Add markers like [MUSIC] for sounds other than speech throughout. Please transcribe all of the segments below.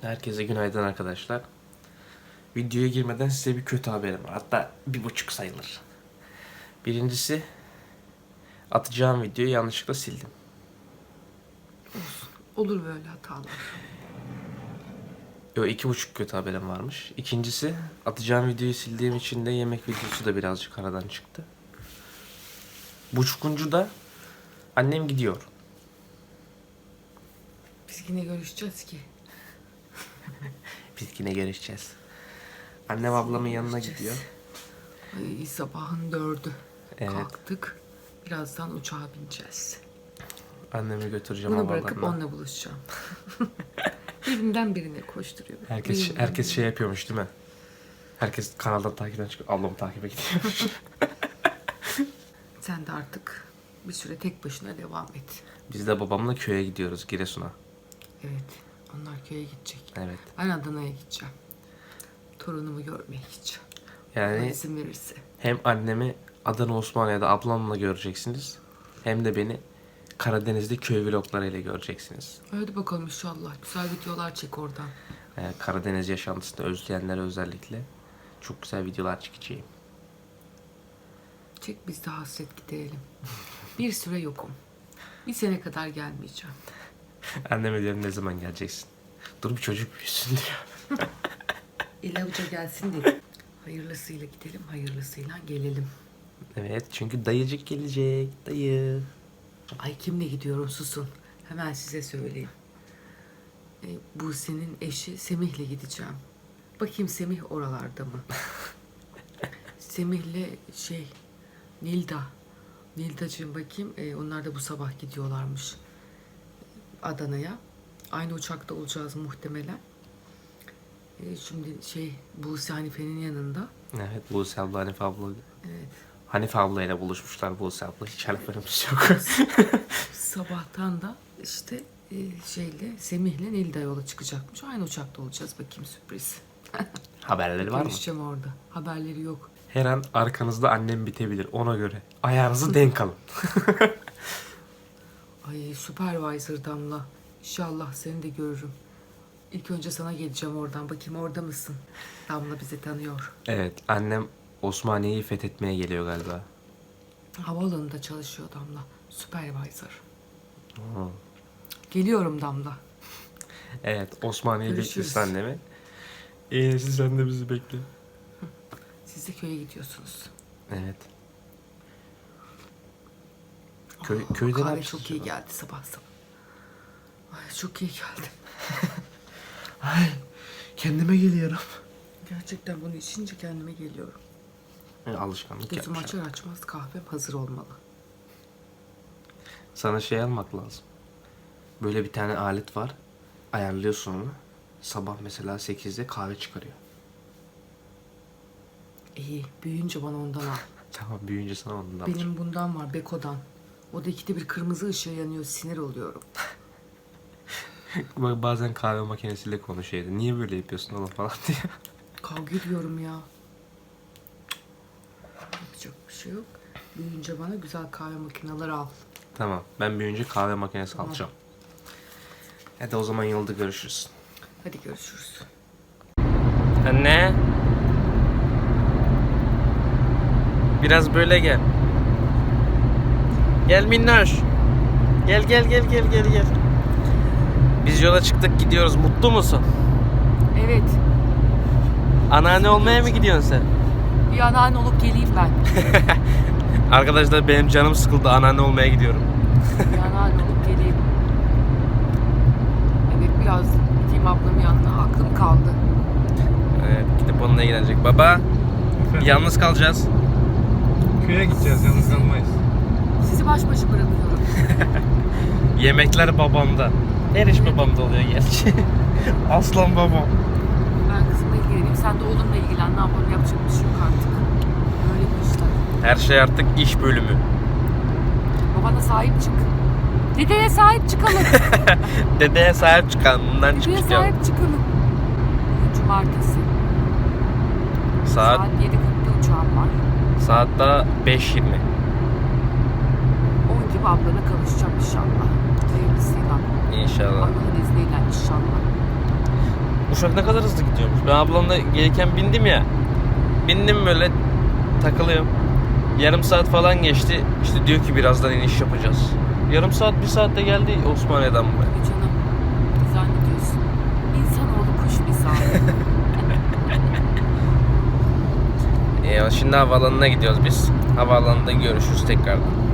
Herkese günaydın arkadaşlar. Videoya girmeden size bir kötü haberim var. Hatta bir buçuk sayılır. Birincisi atacağım videoyu yanlışlıkla sildim. Olur böyle hatalar. Yo iki buçuk kötü haberim varmış. İkincisi atacağım videoyu sildiğim için de yemek videosu da birazcık aradan çıktı. Buçukuncu da annem gidiyor. Biz yine görüşeceğiz ki. [LAUGHS] Biz yine görüşeceğiz. Annem ablamın yanına Görüşeceğiz. gidiyor. Ay, sabahın dördü. Evet. Kalktık. Birazdan uçağa bineceğiz. Annemi götüreceğim Bunu bırakıp havalarına. onunla buluşacağım. [LAUGHS] Birinden birine koşturuyor. Herkes Birinden herkes birine. şey yapıyormuş değil mi? Herkes kanaldan takipten çıkıyor. Ablamı takibe gidiyormuş. [LAUGHS] Sen de artık bir süre tek başına devam et. Biz de babamla köye gidiyoruz Giresun'a. Evet. Onlar köye gidecek. Evet. Ben Adana'ya gideceğim. Torunumu görmeye gideceğim. Allah Yani izin verirse. hem annemi Adana Osmaniye'de ablamla göreceksiniz. Hem de beni Karadeniz'de köy vloglarıyla göreceksiniz. Hadi bakalım inşallah. Güzel videolar çek oradan. Ee, Karadeniz yaşantısını özleyenlere özellikle çok güzel videolar çekeceğim. Çek biz de hasret giderelim. Bir süre yokum. Bir sene kadar gelmeyeceğim. [LAUGHS] Anneme diyorum ne zaman geleceksin? Dur bir çocuk büyüsün diyor. [LAUGHS] İle avuca gelsin dedim. Hayırlısıyla gidelim, hayırlısıyla gelelim. Evet çünkü dayıcık gelecek. Dayı. Ay kimle gidiyorum susun. Hemen size söyleyeyim. E, bu senin eşi Semih'le gideceğim. Bakayım Semih oralarda mı? [LAUGHS] Semih'le şey Nilda. Nildacığım bakayım. e, onlar da bu sabah gidiyorlarmış. Adana'ya. Aynı uçakta olacağız muhtemelen. E, şimdi şey Buse Hanife'nin yanında. Evet Buse abla Hanife abla. Evet. Hanife ablayla buluşmuşlar Buse abla. Hiç haberimiz yok. [LAUGHS] Sabahtan da işte e, şeyle Semih'le Nilda yola çıkacakmış. Aynı uçakta olacağız bakayım sürpriz. [LAUGHS] Haberleri var mı? Görüşeceğim orada. Haberleri yok. Her an arkanızda annem bitebilir ona göre. Ayağınızı denk alın. [LAUGHS] Supervisor Damla. İnşallah seni de görürüm. İlk önce sana geleceğim oradan. Bakayım orada mısın? Damla bizi tanıyor. Evet annem Osmaniye'yi fethetmeye geliyor galiba. Havaalanında çalışıyor Damla. Supervisor. Hı. Geliyorum Damla. Evet Osmaniye Görüşürüz. bekliyorsun annemi. İyi siz sen de bizi bekle. Siz de köye gidiyorsunuz. Evet. Köy, köyde Kahve çok iyi geldi sabah sabah. Ay çok iyi geldi. [LAUGHS] Ay kendime geliyorum. Gerçekten bunu içince kendime geliyorum. E, alışkanlık Gözüm yapmış. açar açmaz kahvem hazır olmalı. Sana şey almak lazım. Böyle bir tane alet var. Ayarlıyorsun onu. Sabah mesela 8'de kahve çıkarıyor. İyi, büyüyünce bana ondan al. [LAUGHS] Tamam büyüyünce sana ondan alacağım. Benim bundan var, Beko'dan. O da ikide bir kırmızı ışığı yanıyor, sinir oluyorum. Bak bazen kahve makinesiyle konuşuyordu. Niye böyle yapıyorsun oğlum falan [LAUGHS] diye. Kavga ediyorum ya. Yapacak bir şey yok. Büyüyünce bana güzel kahve makineleri al. tamam ben büyüyünce kahve makinesi Tamam. alacağım. Hadi o zaman yolda görüşürüz. Hadi görüşürüz. Anne. Biraz böyle gel. Gel minnoş. Gel gel gel gel gel gel. Biz yola çıktık gidiyoruz. Mutlu musun? Evet, Anneanne olmaya mı gidiyorsun sen? bir anneanne olup geleyim ben. [LAUGHS] Arkadaşlar benim canım sıkıldı. Anneanne olmaya gidiyorum. Bir anneanne olup geleyim. Evet, biraz gideyim ablamın yanına. Aklım kaldı. Evet gidip onunla ilgilenecek. Baba [LAUGHS] yalnız kalacağız. Köye gideceğiz yalnız kalmayız. Baş başa bırakıyorum. [LAUGHS] Yemekler babamda. Her iş babamda oluyor gerçi. [LAUGHS] Aslan babam. Ben kızımla ilgileneyim. Sen de oğlunla ilgilen. Ne yapalım yapacak bir şey yok artık. Böyle bir işler. Her şey artık iş bölümü. Babana sahip çık. Dedeye sahip çıkalım. [LAUGHS] Dedeye sahip çıkan bundan Dedeye çıkmış ya. sahip çıkalım. Cumartesi. Saat Saat 7.40'da uçağım var. saat daha 5.20. 10 gibi ablana kavuşacağım inşallah. Hayırlısıyla. İnşallah. Allah'ın izniyle inşallah. Uşak ne kadar hızlı gidiyormuş. Ben ablamla gelirken bindim ya. Bindim böyle takılıyorum. Yarım saat falan geçti. İşte diyor ki birazdan iniş yapacağız. Yarım saat bir saatte geldi Osmaniye'den buraya. Tabii canım. Ne zannediyorsun? İnsanoğlu kuş misali. [LAUGHS] E, şimdi havaalanına gidiyoruz biz. Havaalanında görüşürüz tekrardan.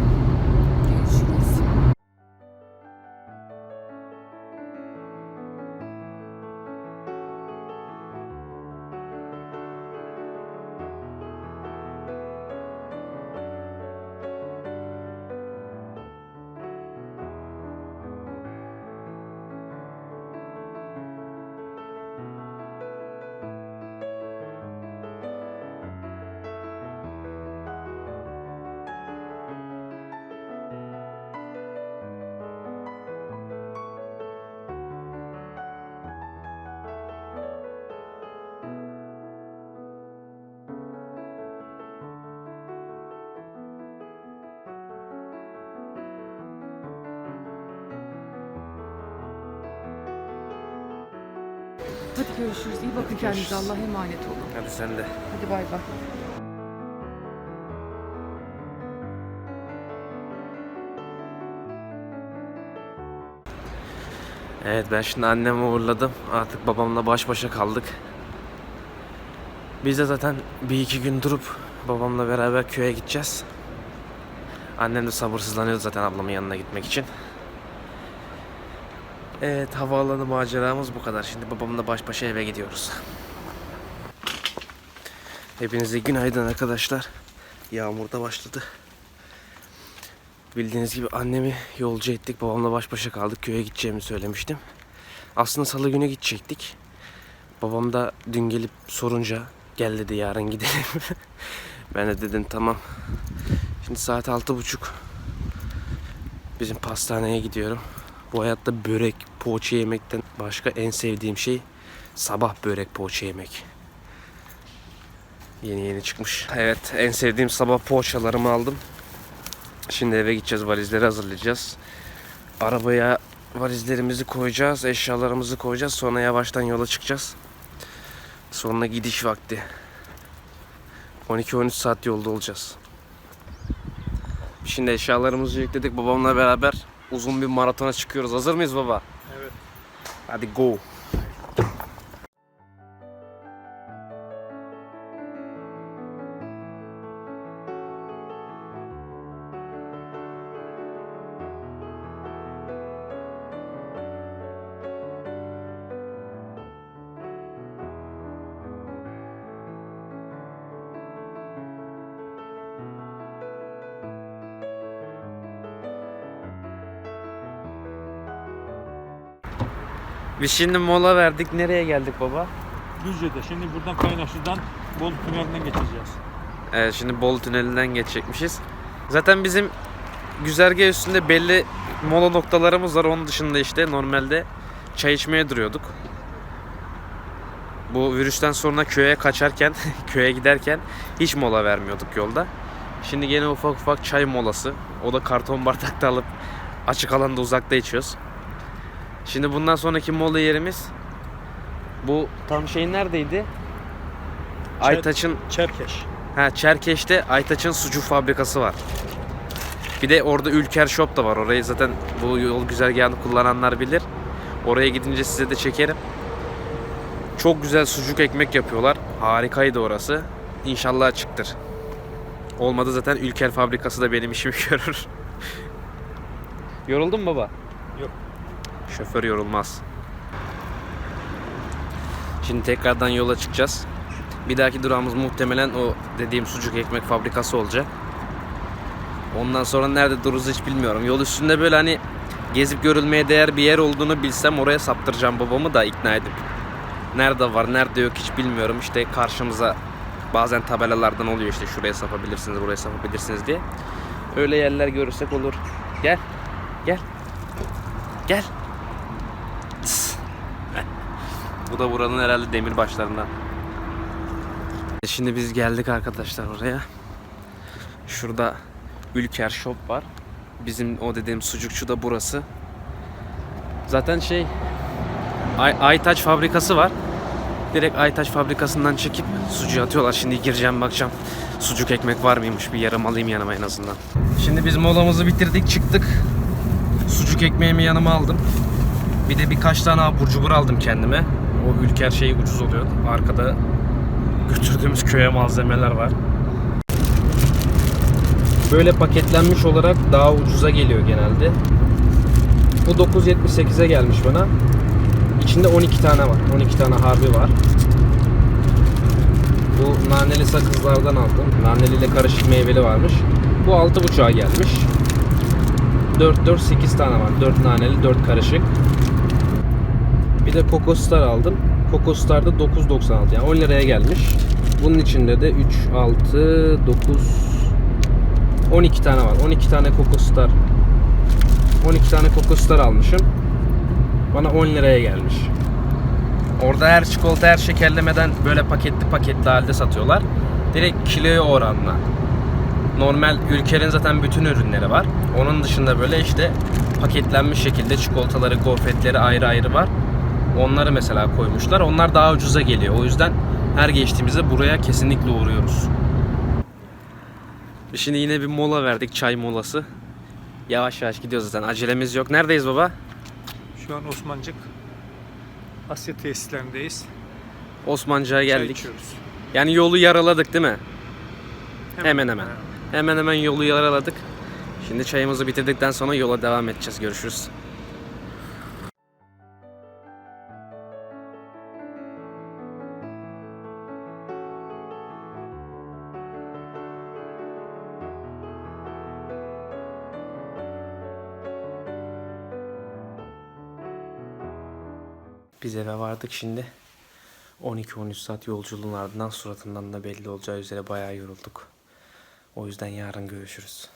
Görüşürüz. İyi bakın kendinize. Allah'a emanet olun. Hadi sen de. Hadi bay bay. Evet ben şimdi annemi uğurladım. Artık babamla baş başa kaldık. Biz de zaten bir iki gün durup babamla beraber köye gideceğiz. Annem de sabırsızlanıyordu zaten ablamın yanına gitmek için. Evet havaalanı maceramız bu kadar. Şimdi babamla baş başa eve gidiyoruz. Hepinize günaydın arkadaşlar. Yağmur da başladı. Bildiğiniz gibi annemi yolcu ettik. Babamla baş başa kaldık. Köye gideceğimi söylemiştim. Aslında salı günü gidecektik. Babam da dün gelip sorunca gel dedi yarın gidelim. [LAUGHS] ben de dedim tamam. Şimdi saat altı buçuk. Bizim pastaneye gidiyorum. Bu hayatta börek, poğaça yemekten başka en sevdiğim şey sabah börek poğaça yemek. Yeni yeni çıkmış. Evet en sevdiğim sabah poğaçalarımı aldım. Şimdi eve gideceğiz, valizleri hazırlayacağız. Arabaya valizlerimizi koyacağız, eşyalarımızı koyacağız. Sonra yavaştan yola çıkacağız. Sonra gidiş vakti. 12-13 saat yolda olacağız. Şimdi eşyalarımızı yükledik. Babamla beraber uzun bir maratona çıkıyoruz. Hazır mıyız baba? Evet. Hadi go. Biz şimdi mola verdik. Nereye geldik baba? Düzce'de. Şimdi buradan Kaynaşlı'dan Bolu Tüneli'nden geçeceğiz. Evet şimdi Bolu Tüneli'nden geçecekmişiz. Zaten bizim güzergah üstünde belli mola noktalarımız var. Onun dışında işte normalde çay içmeye duruyorduk. Bu virüsten sonra köye kaçarken, [LAUGHS] köye giderken hiç mola vermiyorduk yolda. Şimdi gene ufak ufak çay molası. O da karton bardakta alıp açık alanda uzakta içiyoruz. Şimdi bundan sonraki mola yerimiz bu tam şey neredeydi? Aytaç'ın Çerkeş. Ha Çerkeş'te Aytaç'ın sucuk fabrikası var. Bir de orada Ülker Shop da var. Orayı zaten bu yol güzergahını kullananlar bilir. Oraya gidince size de çekerim. Çok güzel sucuk ekmek yapıyorlar. Harikaydı orası. İnşallah açıktır. Olmadı zaten Ülker fabrikası da benim işimi [LAUGHS] görür. Yoruldun mu baba? Yok. Şoför yorulmaz. Şimdi tekrardan yola çıkacağız. Bir dahaki durağımız muhtemelen o dediğim sucuk ekmek fabrikası olacak. Ondan sonra nerede dururuz hiç bilmiyorum. Yol üstünde böyle hani gezip görülmeye değer bir yer olduğunu bilsem oraya saptıracağım babamı da ikna edip. Nerede var, nerede yok hiç bilmiyorum. İşte karşımıza bazen tabelalardan oluyor işte şuraya sapabilirsiniz, buraya sapabilirsiniz diye. Öyle yerler görürsek olur. Gel. Gel. Gel. Bu da buranın herhalde demir başlarından. Şimdi biz geldik arkadaşlar oraya. Şurada Ülker Shop var. Bizim o dediğim sucukçu da burası. Zaten şey Ay Aytaç fabrikası var. direkt Aytaş fabrikasından çekip sucuğu atıyorlar. Şimdi gireceğim bakacağım. Sucuk ekmek var mıymış bir yarım alayım yanıma en azından. Şimdi biz molamızı bitirdik çıktık. Sucuk ekmeğimi yanıma aldım. Bir de birkaç tane abur cubur aldım kendime. O ülker şey ucuz oluyor. Arkada götürdüğümüz köye malzemeler var. Böyle paketlenmiş olarak daha ucuza geliyor genelde. Bu 9.78'e gelmiş bana. İçinde 12 tane var. 12 tane harbi var. Bu naneli sakızlardan aldım. Naneli ile karışık meyveli varmış. Bu 6.5'a gelmiş. 4 4 8 tane var. 4 naneli, 4 karışık. Bir de Coco Star aldım. Coco Star'da 9.96 yani 10 liraya gelmiş. Bunun içinde de 3 6 9 12 tane var. 12 tane Coco Star. 12 tane Coco Star almışım. Bana 10 liraya gelmiş. Orada her çikolata her şekerlemeden böyle paketli paketli halde satıyorlar. Direkt kiloya oranla. Normal ülkenin zaten bütün ürünleri var. Onun dışında böyle işte paketlenmiş şekilde çikolataları, gofretleri ayrı ayrı var. Onları mesela koymuşlar. Onlar daha ucuza geliyor. O yüzden her geçtiğimizde buraya kesinlikle uğruyoruz. Şimdi yine bir mola verdik. Çay molası. Yavaş yavaş gidiyoruz zaten. Acelemiz yok. Neredeyiz baba? Şu an Osmancık Asya tesislerindeyiz. Osmancık'a Çay geldik. içiyoruz. Yani yolu yaraladık değil mi? Hemen hemen. Hemen hemen yolu yaraladık. Şimdi çayımızı bitirdikten sonra yola devam edeceğiz. Görüşürüz. Biz eve vardık şimdi. 12-13 saat yolculuğun ardından suratından da belli olacağı üzere bayağı yorulduk. O yüzden yarın görüşürüz.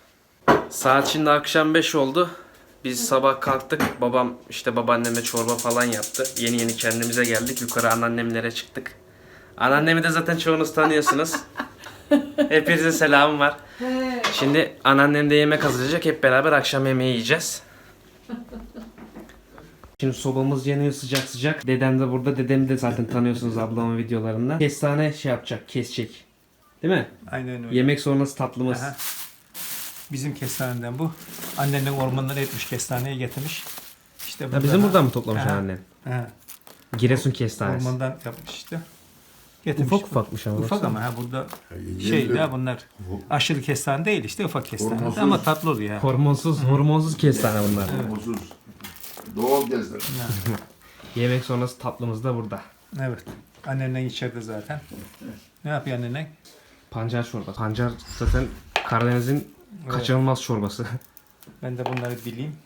Saat şimdi akşam 5 oldu. Biz sabah kalktık. Babam işte babaannemle çorba falan yaptı. Yeni yeni kendimize geldik. Yukarı anneannemlere çıktık. Anneannemi de zaten çoğunuz tanıyorsunuz. [LAUGHS] Hepinize selamım var. Şimdi anneannem de yemek hazırlayacak. Hep beraber akşam yemeği yiyeceğiz. [LAUGHS] Şimdi sobamız yanıyor sıcak sıcak. Dedem de burada. Dedemi de zaten tanıyorsunuz ablamın videolarından. Kestane şey yapacak, kesecek. Değil mi? Aynen öyle. Yemek sonrası tatlımız. Aha. Bizim kestaneden bu. Annenin ormandan etmiş kestaneyi getirmiş. İşte Ya burada- bizim buradan mı toplamış Aha. annem? He. Giresun kestanesi. Ormandan yapmış işte. Getirmiş. Ufak ufakmış ama. Ufak baksana. ama ha burada şey ne bunlar aşırı kestane değil işte ufak kestane Hormonsuz. ama tatlı oluyor ya. Hormonsuz, hormonsuz kestane bunlar. Hormonsuz. Doğal gezler. [LAUGHS] Yemek sonrası tatlımız da burada. Evet. Annennen içeride zaten. Ne yapıyor annen? Pancar çorbası. Pancar zaten Karadeniz'in kaçınılmaz çorbası. Ben de bunları bileyim.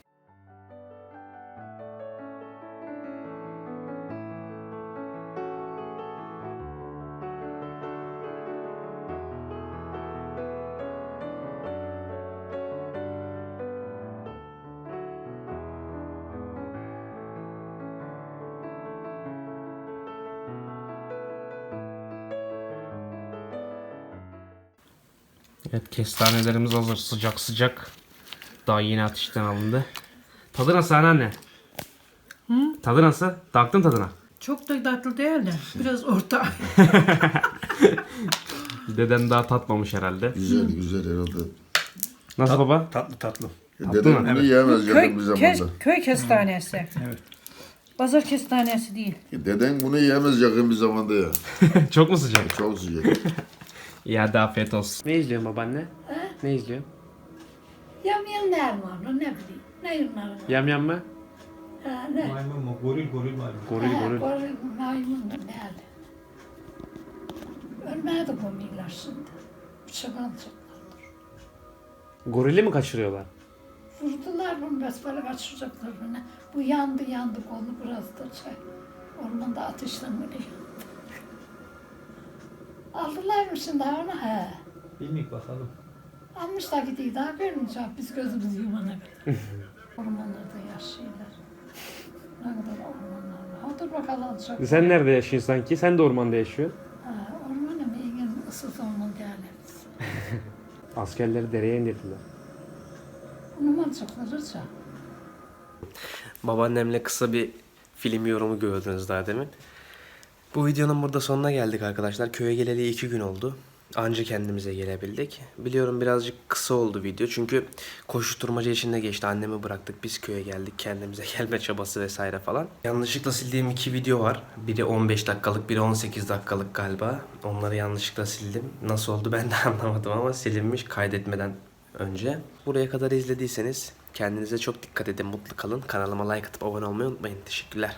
Evet kestanelerimiz hazır. Sıcak sıcak. Daha yeni ateşten alındı. Tadı nasıl anneanne? Tadı nasıl? Taktın tadına. Çok da tatlı değil de biraz orta. [LAUGHS] Dedem daha tatmamış herhalde. Güzel güzel herhalde. Nasıl baba? Tatlı tatlı. Dedem bunu yiyemez yakın bir köy, zamanda. kes, köy kestanesi. [LAUGHS] Evet. Pazar kestanesi değil. Deden bunu yiyemez yakın bir zamanda ya. [LAUGHS] Çok mu sıcak? Çok sıcak. İyi hadi afiyet olsun. Ne izliyorsun babaanne? Ne izliyorsun? Yamyanlar var ne bileyim. Ne yunlar var? Yam yam mı? Ha, ne? Maymun mu? Goril goril maymun. Goril Ha, goril. Goril maymun da nerede? Ölmedi bu millet şimdi. Bıçak alacaklardır. Gorili mi kaçırıyorlar? Vurdular bunu besbele kaçıracaklar bunu. Bu yandı yandı kolu biraz da şey. Ormanda yandı. Aldılar mı şimdi onu? He. Bilmeyik bakalım. Almış da gidiyor daha görmeyecek biz gözümüzü yumana kadar. [LAUGHS] Ormanlarda yaşıyorlar. Ne kadar ormanlar dur bakalım alacak. Sen nerede yaşıyorsun sanki? Sen de ormanda yaşıyorsun. Ha, ormanı mı ilgin ıssız orman değerlerimiz. [LAUGHS] Askerleri dereye indirdiler. Onu mu alacaklar Rıca? Babaannemle kısa bir film yorumu gördünüz daha demin. Bu videonun burada sonuna geldik arkadaşlar. Köye geleli iki gün oldu. Anca kendimize gelebildik. Biliyorum birazcık kısa oldu video. Çünkü koşuşturmaca içinde geçti. Annemi bıraktık. Biz köye geldik. Kendimize [LAUGHS] gelme çabası vesaire falan. Yanlışlıkla sildiğim iki video var. Biri 15 dakikalık, biri 18 dakikalık galiba. Onları yanlışlıkla sildim. Nasıl oldu ben de [LAUGHS] anlamadım ama silinmiş kaydetmeden önce. Buraya kadar izlediyseniz kendinize çok dikkat edin. Mutlu kalın. Kanalıma like atıp abone olmayı unutmayın. Teşekkürler.